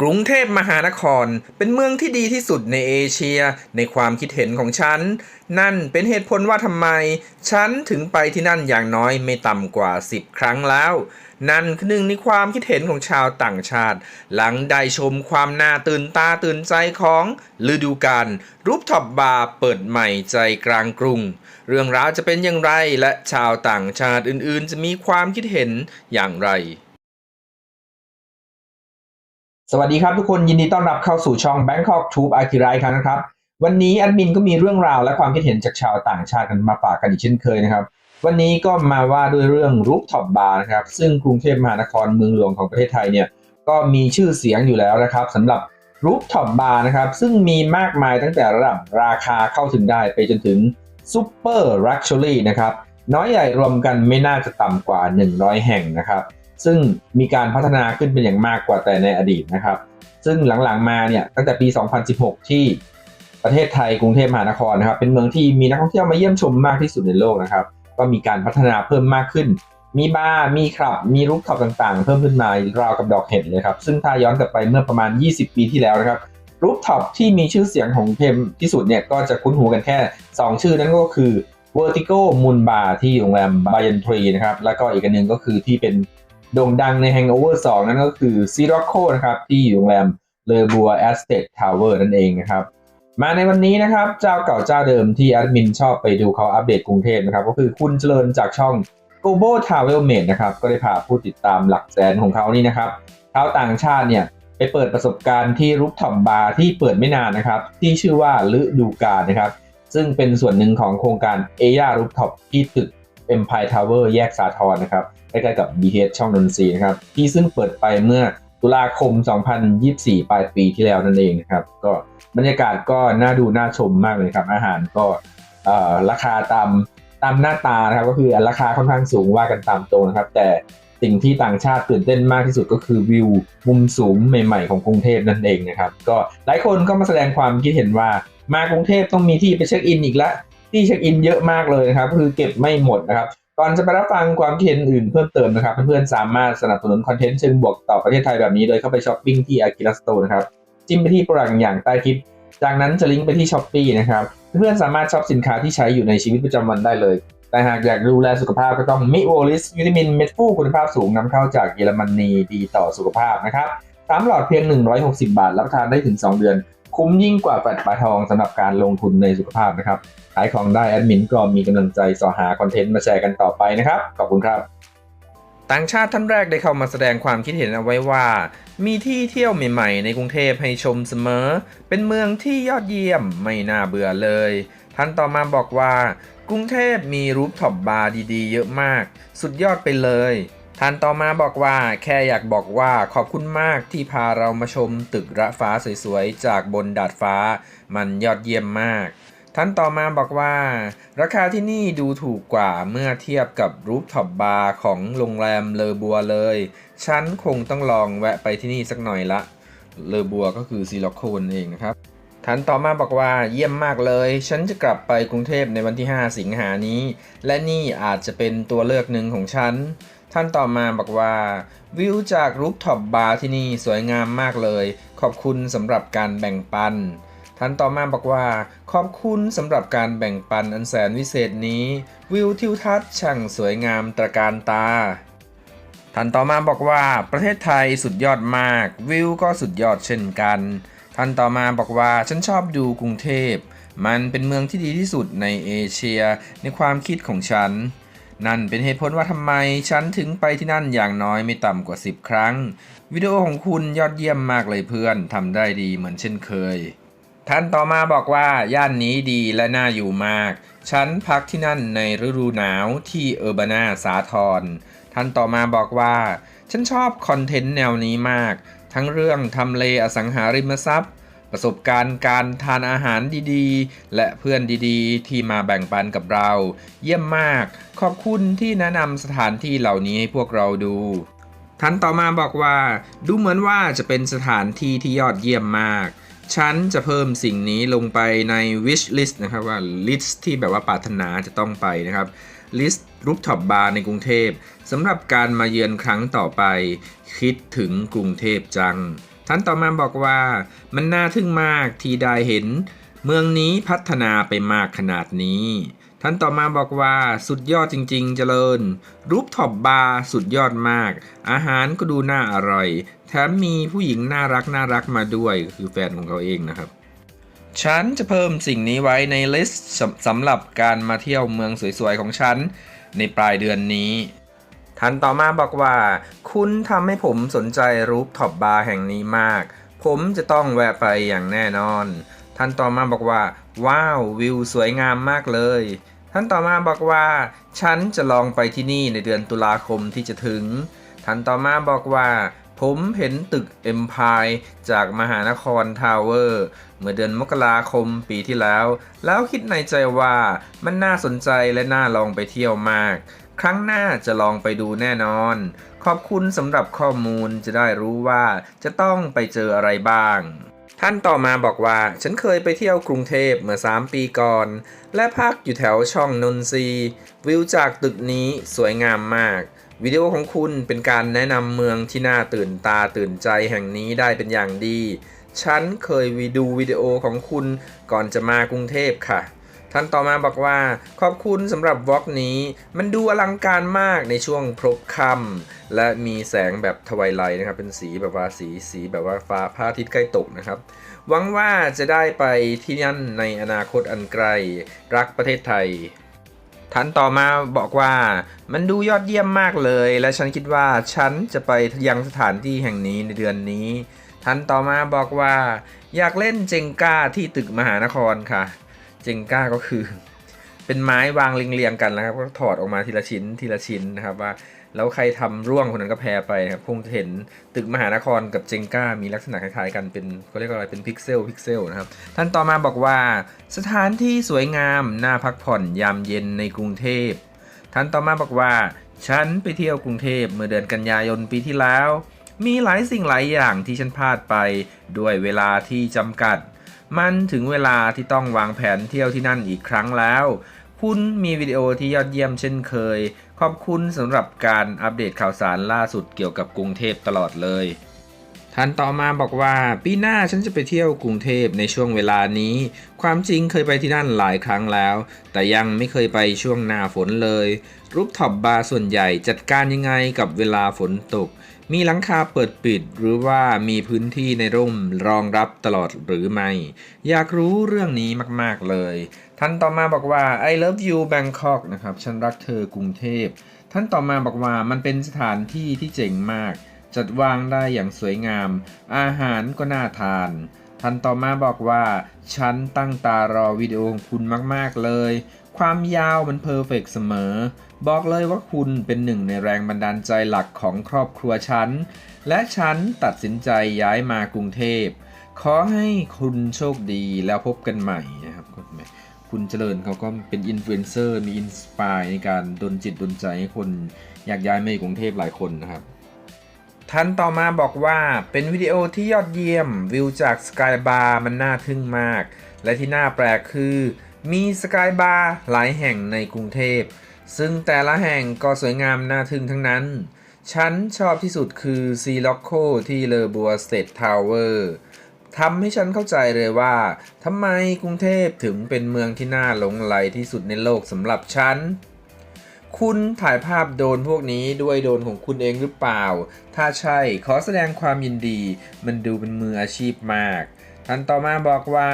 กรุงเทพมหานครเป็นเมืองที่ดีที่สุดในเอเชีย ในความคิดเห็นของฉัน นั่นเป็นเหตุผลว่าทำไม ฉันถึงไปที่นั่นอย่างน้อยไม่ต่ำกว่า 10 ครั้งแล้ว นั่นคือหนึ่งในความคิดเห็นของชาวต่างชาติ หลังได้ชมความน่าตื่นตาตื่นใจของฤดูกาลรูปท็อปบาร์เปิดใหม่ใจกลางกรุง เรื่องราวจะเป็นอย่างไรและชาวต่างชาติอื่นๆ จะมีความคิดเห็นอย่างไร สวัสดีครับทุกคนยินดีต้อนรับเข้าสู่ช่อง Bangkok Tube Akira อีกครั้งนะครับ วันนี้แอดมินก็มีเรื่องราวและความคิดเห็นจากชาวต่างชาติกันมาฝากกันอีกเช่นเคยนะครับ วันนี้ก็มาว่าด้วยเรื่องรูปท็อปบาร์นะครับซึ่งกรุงเทพมหานครเมืองหลวงของประเทศไทยเนี่ยก็มีชื่อเสียงอยู่แล้วนะครับสำหรับรูปท็อปบาร์นะครับซึ่งมีมากมายตั้งแต่ระดับราคาเข้าถึงได้ไปจนถึงซูเปอร์ลักชัวรี่นะครับน้อยใหญ่รวมกันไม่น่าจะต่ำกว่า 100 แห่งนะครับ ซึ่งมีการพัฒนาขึ้นเป็นอย่างมากกว่าแต่ในอดีตนะครับ ซึ่งหลังๆมาเนี่ยตั้งแต่ปี 2016 ที่ประเทศไทยกรุงเทพมหานครนะครับ เป็นเมืองที่มีนักท่องเที่ยวมาเยี่ยมชมมากที่สุดในโลกนะครับ ก็มีการพัฒนาเพิ่มมากขึ้น มีบาร์มีคลับ มีรูปท็อปต่างๆ เพิ่มขึ้นมาราวกับดอกเห็ดเลยครับ ซึ่งถ้าย้อนกลับไปเมื่อประมาณ 20 ปีที่แล้วนะครับรูปท็อปที่มีชื่อเสียงของเทมที่สุดเนี่ยก็จะคุ้นหูกันแค่ 2 ชื่อนั่นก็คือ Vertigo Moon Bar ที่โรงแรม b a y a n t r e นะครับ แล้วก็อีกอันหนึงก็คือที่เป็น โด่งดังใน Hangover 2 นั่นก็คือ s i r o c c o นะครับที่อยู่โรงแรม l e b o u r Estate Tower นั่นเองนะครับ มาในวันนี้นะครับ เจ้าเก่าเจ้าเดิมที่แอดมินชอบไปดูเขาอัปเดตกรุงเทพนะครับ ก็คือคุณเจริญจากช่อง Global Travel Mate นะครับ ก็ได้พาผู้ติดตามหลักแสนของเขานี่นะครับชาวต่างชาติเนี่ยไปเปิดประสบการณ์ที่รูปท็อปบาร์ที่เปิดไม่นานนะครับ ที่ชื่อว่าฤดูกาลนะครับ ซึ่งเป็นส่วนหนึ่งของโครงการเอย่ารูปท็อปที่ตึก Empire Tower แยกสาทรนะครับ ใกล้ๆกับ BTS ช่องนนทรีนะครับ ที่ซึ่งเปิดไปเมื่อตุลาคม 2024 ปลายปีที่แล้วนั่นเองนะครับ ก็บรรยากาศก็น่าดูน่าชมมากเลยครับ อาหารก็ราคาตามตามหน้าตานะครับ ก็คือราคาค่อนข้างสูงว่ากันตามตรงนะครับ แต่สิ่งที่ต่างชาติตื่นเต้นมากที่สุดก็คือวิวมุมสูงใหม่ๆของกรุงเทพนั่นเองนะครับ ก็หลายคนก็มาแสดงความคิดเห็นว่ามากรุงเทพต้องมีที่ไปเช็คอินอีกแล้วที่เช็คอินเยอะมากเลยนะครับ คือเก็บไม่หมดนะครับ ก่อนจะไปรับฟังความคิดเห็นอื่นเพิ่มเติมนะครับ เพื่อนๆสามารถสนับสนุนคอนเทนต์เชิงบวกต่อประเทศไทยแบบนี้โดยเข้าไปช้อปปิ้งที่ Akira Store นะครับ จิ้มไปที่โปรดักต์อย่างใต้คลิป จากนั้นจะลิงก์ไปที่ช้อปปีนะครับ เพื่อนๆสามารถช็อปสินค้าที่ใช้อยู่ในชีวิตประจำวันได้เลย แต่หากอยากดูแลสุขภาพก็ต้องมิโอลิสวิตามินเม็ดฟูคุณภาพสูงนำเข้าจากเยอรมนีดีต่อสุขภาพนะครับ สามหลอดเพียง 160 บาท รับประทานได้ถึง 2 เดือน คุ้มยิ่งกว่าแฟลตปลาทองสำหรับการลงทุนในสุขภาพนะครับ ขายของได้แอดมินก็มีกำลังใจสอหาคอนเทนต์มาแชร์กันต่อไปนะครับ ขอบคุณครับ ต่างชาติท่านแรกได้เข้ามาแสดงความคิดเห็นเอาไว้ว่า มีที่เที่ยวใหม่ๆ ในกรุงเทพให้ชมเสมอ เป็นเมืองที่ยอดเยี่ยมไม่น่าเบื่อเลย ท่านต่อมาบอกว่ากรุงเทพมีรูปท็อปบาร์ดีๆ เยอะมาก สุดยอดไปเลย ท่านต่อมาบอกว่าแค่อยากบอกว่าขอบคุณมากที่พาเรามาชมตึกระฟ้าสวยๆ จากบนดาดฟ้า มันยอดเยี่ยมมาก ท่านต่อมาบอกว่า ราคาที่นี่ดูถูกกว่าเมื่อเทียบกับรูปท็อปบาร์ของโรงแรมเลอบัวเลย ฉันคงต้องลองแวะไปที่นี่สักหน่อยละ เลอบัวก็คือซีล็อกโคนเองนะครับท่านต่อมาบอกว่าเยี่ยมมากเลย ฉันจะกลับไปกรุงเทพในวันที่ 5 สิงหานี้ และนี่อาจจะเป็นตัวเลือกหนึ่งของฉัน ท่านต่อมาบอกว่า วิวจากรูปท็อปบาร์ที่นี่สวยงามมากเลย ขอบคุณสำหรับการแบ่งปัน ท่านต่อมาบอกว่า ขอบคุณสำหรับการแบ่งปันอันแสนวิเศษนี้ วิวทิวทัศน์ช่างสวยงามตระการตาท่านต่อมาบอกว่าประเทศไทยสุดยอดมาก วิวก็สุดยอดเช่นกัน ท่านต่อมาบอกว่าฉันชอบดูกรุงเทพ มันเป็นเมืองที่ดีที่สุดในเอเชียในความคิดของฉัน นั่นเป็นเหตุผลว่าทำไมฉันถึงไปที่นั่นอย่างน้อยไม่ต่ำกว่า 10 ครั้ง วิดีโอของคุณยอดเยี่ยมมากเลยเพื่อนทำได้ดีเหมือนเช่นเคย ท่านต่อมาบอกว่าย่านนี้ดีและน่าอยู่มาก ฉันพักที่นั่นในฤดูหนาวที่เออร์บานาสาทรท่านต่อมาบอกว่า ฉันชอบคอนเทนต์แนวนี้มาก ทั้งเรื่องทำเลอสังหาริมทรัพย์ ประสบการณ์การทานอาหารดีๆ และเพื่อนดีๆ ที่มาแบ่งปันกับเรา เยี่ยมมาก ขอบคุณที่แนะนำสถานที่เหล่านี้ให้พวกเราดูท่านต่อมาบอกว่า ดูเหมือนว่าจะเป็นสถานที่ที่ยอดเยี่ยมมาก ฉันจะเพิ่มสิ่งนี้ลงไปใน wish list นะครับว่า list ที่แบบว่าปรารถนาจะต้องไปนะครับ list รูปท็อปบาร์ในกรุงเทพสำหรับการมาเยือนครั้งต่อไป คิดถึงกรุงเทพจัง ท่านต่อมาบอกว่า มันน่าทึ่งมากที่ได้เห็น เมืองนี้พัฒนาไปมากขนาดนี้ ท่านต่อมาบอกว่าสุดยอดจริง ๆ เจริญ รูปท็อปบาร์สุดยอดมาก อาหารก็ดูน่าอร่อย แถมมีผู้หญิงน่ารักน่ารักมาด้วยคือแฟนของเขาเองนะครับฉันจะเพิ่มสิ่งนี้ไว้ในลิสต์สำสำหรับการมาเที่ยวเมืองสวยๆของฉันในปลายเดือนนี้ ท่านต่อมาบอกว่า คุณทำให้ผมสนใจรูปท็อปบาร์แห่งนี้มาก ผมจะต้องแวะไปอย่างแน่นอน ท่านต่อมาบอกว่า ว้าววิวสวยงามมากเลย ท่านต่อมาบอกว่า ฉันจะลองไปที่นี่ในเดือนตุลาคมที่จะถึง ท่านต่อมาบอกว่า ผมเห็นตึก Empire จากมหานครทาวเวอร์เมื่อเดือนมกราคมปีที่แล้ว แล้วคิดในใจว่ามันน่าสนใจและน่าลองไปเที่ยวมาก ครั้งหน้าจะลองไปดูแน่นอน ขอบคุณสำหรับข้อมูลจะได้รู้ว่าจะต้องไปเจออะไรบ้าง ท่านต่อมาบอกว่า ฉันเคยไปเที่ยวกรุงเทพเมื่อ 3 ปีก่อน และพักอยู่แถวช่องนนทรีวิวจากตึกนี้สวยงามมาก วิดีโอของคุณเป็นการแนะนำเมืองที่น่าตื่นตาตื่นใจแห่งนี้ได้เป็นอย่างดี ฉันเคยวิดูวิดีโอของคุณก่อนจะมากรุงเทพค่ะ ท่านต่อมาบอกว่า ขอบคุณสำหรับวอล์กนี้ มันดูอลังการมากในช่วงพลบค่ำและมีแสงแบบทวายไลนะครับ เป็นสีแบบว่าสีสีแบบว่าฟ้าพระอาทิตย์ใกล้ตกนะครับ หวังว่าจะได้ไปที่นั่นในอนาคตอันไกล รักประเทศไทยท่านต่อมาบอกว่ามันดูยอดเยี่ยมมากเลย และฉันคิดว่าฉันจะไปยังสถานที่แห่งนี้ในเดือนนี้ ท่านต่อมาบอกว่า อยากเล่นเจงก้าที่ตึกมหานครค่ะ เจงก้าก็คือ เป็นไม้วางเรียงๆกันแล้วครับก็ถอดออกมาทีละชิ้นทีละชิ้นนะครับว่าแล้วใครทำร่วงคนนั้นก็แพ้ไปครับคงจะเห็นตึกมหานครกับเจงก้ามีลักษณะคล้ายๆกันเป็นเขาเรียกอะไรเป็นพิกเซลพิกเซลนะครับ ท่านต่อมาบอกว่า สถานที่สวยงามน่าพักผ่อนยามเย็นในกรุงเทพ ท่านต่อมาบอกว่า ฉันไปเที่ยวกรุงเทพเมื่อเดือนกันยายนปีที่แล้ว มีหลายสิ่งหลายอย่างที่ฉันพลาดไปด้วยเวลาที่จำกัด มันถึงเวลาที่ต้องวางแผนเที่ยวที่นั่นอีกครั้งแล้ว คุณมีวิดีโอที่ยอดเยี่ยมเช่นเคย ขอบคุณสำหรับการอัปเดตข่าวสารล่าสุดเกี่ยวกับกรุงเทพตลอดเลยท่านต่อมาบอกว่าปีหน้าฉันจะไปเที่ยวกรุงเทพในช่วงเวลานี้ ความจริงเคยไปที่นั่นหลายครั้งแล้ว แต่ยังไม่เคยไปช่วงหน้าฝนเลย รูปท็อปบาร์ส่วนใหญ่จัดการยังไงกับเวลาฝนตก มีหลังคาเปิดปิดหรือว่ามีพื้นที่ในร่มรองรับตลอดหรือไม่ อยากรู้เรื่องนี้มากๆเลย ท่านต่อมาบอกว่า I love you Bangkok นะครับฉันรักเธอกรุงเทพ ท่านต่อมาบอกว่ามันเป็นสถานที่ที่เจ๋งมาก จัดวางได้อย่างสวยงาม อาหารก็น่าทาน ท่านต่อมาบอกว่า ฉันตั้งตารอวิดีโอของคุณมากๆเลย ความยาวมันเพอร์เฟกเสมอ บอกเลยว่าคุณเป็นหนึ่งในแรงบันดาลใจหลักของครอบครัวฉัน และฉันตัดสินใจย้ายมากรุงเทพ ขอให้คุณโชคดีแล้วพบกันใหม่นะครับคุณแม่คุณเจริญเขาก็เป็นอินฟลูเอนเซอร์มีอินสปายในการดลจิตดลใจให้คนอยากย้ายมาอยู่กรุงเทพหลายคนนะครับท่านต่อมาบอกว่าเป็นวิดีโอที่ยอดเยี่ยมวิวจากสกายบาร์มันน่าทึ่งมาก และที่น่าแปลกคือ มีสกายบาร์หลายแห่งในกรุงเทพ ซึ่งแต่ละแห่งก็สวยงามน่าทึ่งทั้งนั้น ฉันชอบที่สุดคือซีล็อกโคที่เลอบัวสเตททาวเวอร์ทำให้ฉันเข้าใจเลยว่าทำไมกรุงเทพถึงเป็นเมืองที่น่าหลงไหลที่สุดในโลกสำหรับฉัน คุณถ่ายภาพโดนพวกนี้ด้วยโดนของคุณเองหรือเปล่า ถ้าใช่ขอแสดงความยินดี มันดูเป็นมืออาชีพมากท่านต่อมาบอกว่า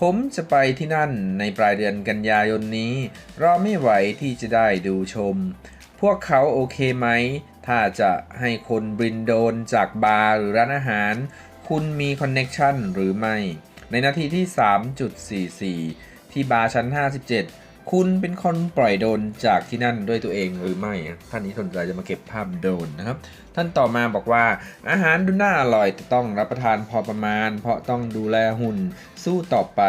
ผมจะไปที่นั่นในปลายเดือนกันยายนนี้ รอไม่ไหวที่จะได้ดูชม พวกเขาโอเคไหม ถ้าจะให้คนบินโดนจากบาร์หรือร้านอาหาร คุณมีคอนเน็กชันหรือไม่ ในนาทีที่ 3.44 ที่บาร์ชั้น 57 คุณเป็นคนปล่อยโดนจากที่นั่นด้วยตัวเองหรือไม่ ท่านนี้สนใจจะมาเก็บภาพโดนนะครับ ท่านต่อมาบอกว่าอาหารดูน่าอร่อยแต่ต้องรับประทานพอประมาณ เพราะต้องดูแลหุ่นสู้ต่อไป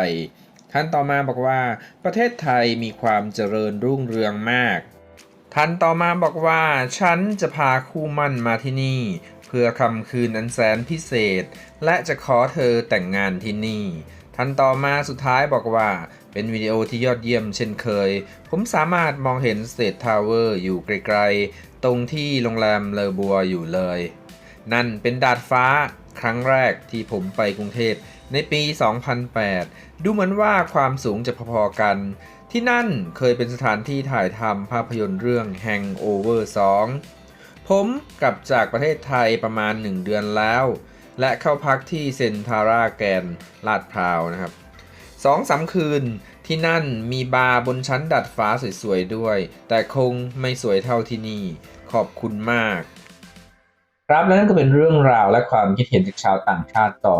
ท่านต่อมาบอกว่าประเทศไทยมีความเจริญรุ่งเรืองมาก ท่านต่อมาบอกว่า ฉันจะพาคู่มั่นมาที่นี่ เพื่อคำคืนอันแสนพิเศษ และจะขอเธอแต่งงานที่นี่ ท่านต่อมาสุดท้ายบอกว่าเป็นวิดีโอที่ยอดเยี่ยมเช่นเคย ผมสามารถมองเห็นสเตททาวเวอร์อยู่ไกลๆ ตรงที่โรงแรมเลอบัวอยู่เลย นั่นเป็นดาดฟ้าครั้งแรกที่ผมไปกรุงเทพในปี 2008 ดูเหมือนว่าความสูงจะพอๆกัน ที่นั่นเคยเป็นสถานที่ถ่ายทำภาพยนตร์เรื่อง Hangover 2 ผมกลับจากประเทศไทยประมาณ 1 เดือนแล้ว และเข้าพักที่เซนทาราแกนลาดพร้าวนะครับสองสามคืนที่นั่นมีบาร์บนชั้นดัดฟ้าสวยๆด้วย แต่คงไม่สวยเท่าที่นี่ ขอบคุณมาก ครับและนั่นก็เป็นเรื่องราวและความคิดเห็นจากชาวต่างชาติต่อ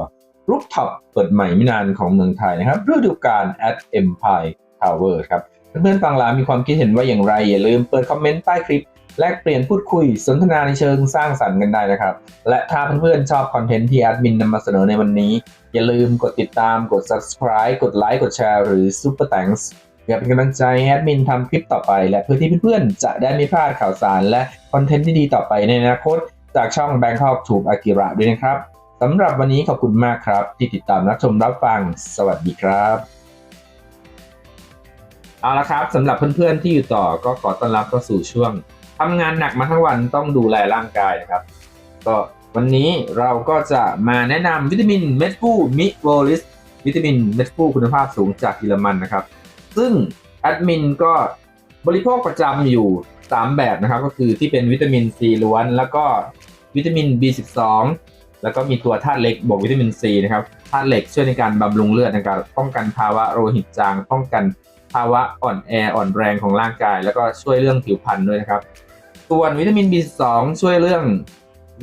รูปท็อปเปิดใหม่ไม่นานของเมืองไทยนะครับฤดูกาล at Empire Tower ครับ เพื่อนๆฟังแล้วมีความคิดเห็นว่าอย่างไร อย่าลืมเปิดคอมเมนต์ใต้คลิป แลกเปลี่ยนพูดคุยสนทนาในเชิงสร้างสรรค์กันได้นะครับ และถ้าเพื่อนๆชอบคอนเทนต์ที่แอดมินนำมาเสนอในวันนี้ อย่าลืมกดติดตามกด subscribe กดไลค์กดแชร์หรือ super thanks เพื่อเป็นกำลังใจให้แอดมินทำคลิปต่อไป และเพื่อที่เพื่อนๆจะได้ไม่พลาดข่าวสาร และคอนเทนต์ที่ดีต่อไปในอนาคต จากช่อง Bangkok Tube Akira ด้วยนะครับสำหรับวันนี้ขอบคุณมากครับ ที่ติดตามรับชมรับฟัง สวัสดีครับเอาละครับสำหรับเพื่อนๆที่อยู่ต่อก็ขอต้อนรับเข้าสู่ช่วง ทำงานหนักมาทั้งวันต้องดูแลร่างกายนะครับ ก็วันนี้เราก็จะมาแนะนำวิตามินเม็ดฟูมิโวลิสวิตามินเม็ดฟูคุณภาพสูงจากเยอรมันนะครับ ซึ่งแอดมินก็บริโภคประจำอยู่ 3 แบบนะครับ ก็คือที่เป็นวิตามินซีล้วน แล้วก็วิตามิน B12 แล้วก็มีตัวธาตุเหล็กบวกวิตามินซีนะครับธาตุเหล็กช่วยในการบำรุงเลือดในการป้องกันภาวะโลหิตจาง ป้องกันภาวะอ่อนแออ่อนแรงของร่างกาย แล้วก็ช่วยเรื่องผิวพรรณด้วยนะครับ ส่วนวิตามิน B2 ช่วยเรื่อง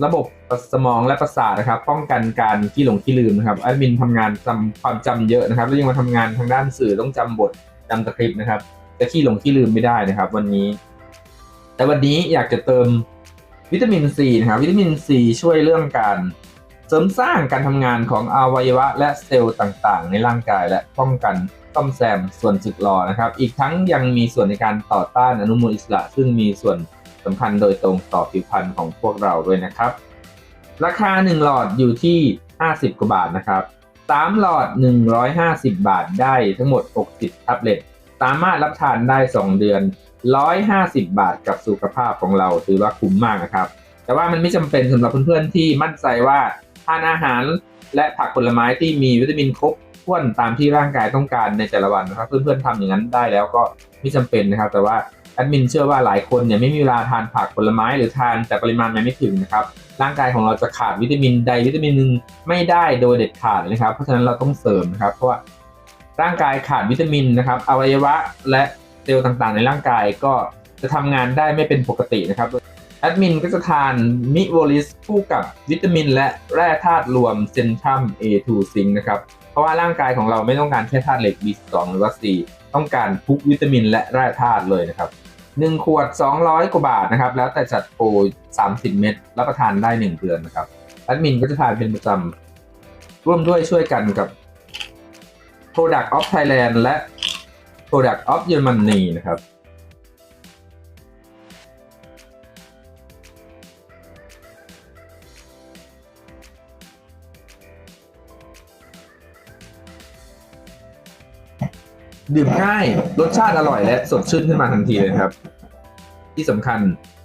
ระบบสมองและประสาทนะครับ ป้องกันการขี้หลงขี้ลืมนะครับแอดมินทำงานจำความจำเยอะนะครับ แล้วยังมาทำงานทางด้านสื่อต้องจำบทจำสคริปต์นะครับจะขี้หลงขี้ลืมไม่ได้นะครับ วันนี้ แต่วันนี้อยากจะเติมวิตามินซีนะครับ วิตามินซีช่วยเรื่องการเสริมสร้างการทำงานของอวัยวะ และเซลล์ต่างๆ ในร่างกายและป้องกันซ่อมแซมส่วนสึกหรอนะครับ อีกทั้งยังมีส่วนในการต่อต้านอนุมูลอิสระ ซึ่งมีส่วน สำคัญโดยตรงต่อผิวพรรณของพวกเราด้วยนะครับ ราคา 1 หลอดอยู่ที่ 50 กว่าบาทนะครับ 3 หลอด 150 บาทได้ทั้งหมด 60แท็บเล็ตสามารถรับทานได้ 2 เดือน 150 บาทกับสุขภาพของเราถือว่าคุ้มมากนะครับ แต่ว่ามันไม่จำเป็นสำหรับเพื่อนๆที่มั่นใจว่าทานอาหารและผักผลไม้ที่มีวิตามินครบถ้วนตามที่ร่างกายต้องการในแต่ละวันนะครับ เพื่อนๆทำอย่างนั้นได้แล้วก็ไม่จำเป็นนะครับ แต่ว่า แอดมินเชื่อว่าหลายคนเนี่ยไม่มีเวลาทานผักผลไม้หรือทานแต่ปริมาณมันไม่ถึงนะครับร่างกายของเราจะขาดวิตามินใดวิตามินหนึ่งไม่ได้โดยเด็ดขาดนะครับ เพราะฉะนั้นเราต้องเสริมนะครับ เพราะว่าร่างกายขาดวิตามินนะครับอวัยวะและเซลล์ต่างๆ ในร่างกายก็จะทำงานได้ไม่เป็นปกตินะครับแอดมินก็จะทานมิโวลิสคู่กับวิตามิน และแร่ธาตุรวมเซนทัม A2 ซิงนะครับเพราะว่าร่างกายของเราไม่ต้องการแค่ธาตุเหล็ก B2 หรือว่า C ต้องการทุกวิตามินและแร่ธาตุเลยนะครับ 1 ขวด 200 กว่าบาทนะครับ แล้วแต่จัดโปร30 เม็ดรับประทานได้ 1 เดือนนะครับแอดมินก็จะทานเป็นประจำร่วมด้วยช่วยกันกับ Product of Thailand และ Product of Germany นะครับ ดื่มง่ายรสชาติอร่อยและสดชื่นขึ้นมาทันทีเลยครับ ที่สำคัญ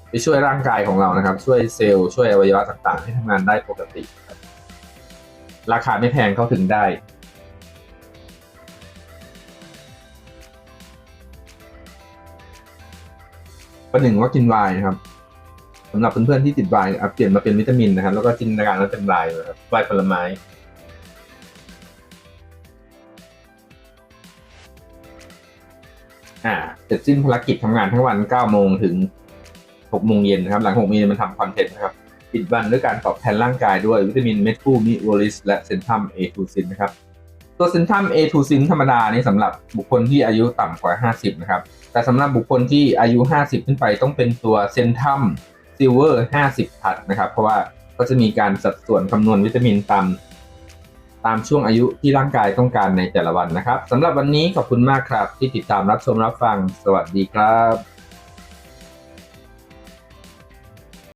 ไปช่วยร่างกายของเรานะครับ ช่วยเซลล์ช่วยอวัยวะต่างๆ ให้ทำงานได้ปกติครับราคาไม่แพงเข้าถึงได้ ประหนึ่งว่ากินไวน์นะครับสำหรับเพื่อนๆที่ติดไวน์เปลี่ยนมาเป็นวิตามินนะครับ แล้วก็จินตนาการว่าเป็นไวน์นะครับไวน์ผลไม้ เสร็จสิ้นภารกิจทำงานทั้งวัน 9 โมงถึง 6 โมงเย็นนะครับ หลัง 6 โมงเย็นมันทำคอนเทนต์นะครับ ปิดวันด้วยการตอบแทนร่างกายด้วยวิตามินเมทฟูมิโวลิสและเซนทัม A2 ซินนะครับ ตัวเซนทัม A2 ซินธรรมดานี่สำหรับบุคคลที่อายุต่ำกว่า 50 นะครับ แต่สำหรับบุคคลที่อายุ 50 ขึ้นไปต้องเป็นตัวเซนทัมซิลเวอร์ 50พัดนะครับ เพราะว่าก็จะมีการสัดส่วนคำนวณวิตามินตาม ตามช่วงอายุที่ร่างกายต้องการในแต่ละวันนะครับสำหรับวันนี้ขอบคุณมากครับที่ติดตามรับชมรับฟัง สวัสดีครับ